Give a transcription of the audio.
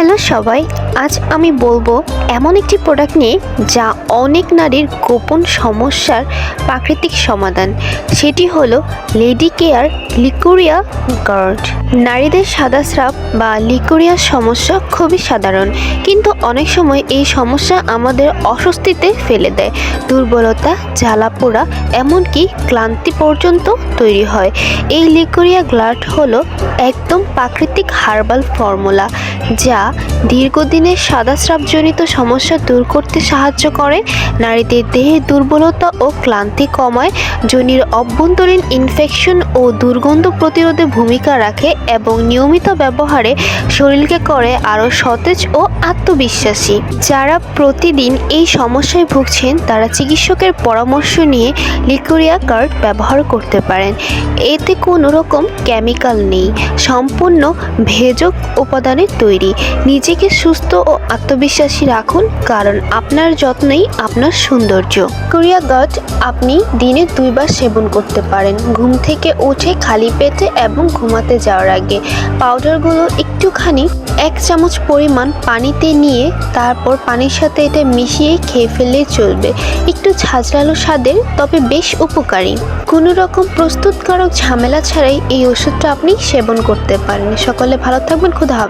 Hello সবাই, আজ আমি বলব এমন একটি প্রোডাক্ট নিয়ে যা অনেক নারীর গোপন সমস্যার প্রাকৃতিক সমাধান। সেটি হলো লেডি কেয়ার লিকুরিয়া গার্ড নারীদের সাদা স্রাব বা লিকুরিয়ার সমস্যা খুবই সাধারণ, কিন্তু অনেক সময় এই সমস্যা আমাদের অস্বস্তিতে ফেলে দেয়। দুর্বলতা, জ্বালাপোড়া, এমনকি ক্লান্তি পর্যন্ত তৈরি হয়। এই লিকুরিয়া গ্লাড হলো একদম প্রাকৃতিক হার্বাল ফর্মুলা, যা দীর্ঘদিনের সাদাস্রাবজনিত সমস্যা দূর করতে সাহায্য করে। নারীদের দেহে দুর্বলতা ও ক্লান্তি কমায়। যোনির অভ্যন্তরীণ ইনফেকশন ও দুর্গন্ধ প্রতিরোধে ভূমিকা রাখে এবং নিয়মিত ব্যবহারে শরীরকে করে আরও সতেজ ও আত্মবিশ্বাসী। যারা প্রতিদিন এই সমস্যায় ভুগছেন, তারা চিকিৎসকের পরামর্শ নিয়ে লিকুরিয়া কার্ড ব্যবহার করতে পারেন। এতে কোনো রকম কেমিক্যাল নেই। সম্পূর্ণ ভেজক উপাদানে তৈরি। নিজেকে সুস্থ ও আত্মবিশ্বাসী রাখুন, কারণ আপনার যত্নেই আপনার সৌন্দর্য। কোরিয়া গাছ আপনি দিনে দুইবার সেবন করতে পারেন। ঘুম থেকে উঠে খালি পেটে এবং ঘুমাতে যাওয়ার আগে। পাউডারগুলো একটুখানি এক চামচ পরিমাণ পানিতে নিয়ে তারপর পানির সাথে এটা মিশিয়ে খেয়ে ফেললে চলবে। একটু ঝাঁঝরালো স্বাদের, তবে বেশ উপকারী। কোনো রকম প্রস্তুতকারক ঝামেলা ছাড়াই এই ওষুধটা আপনি সেবন করতে পারেন। সকলে ভালো থাকবেন হাফেজ।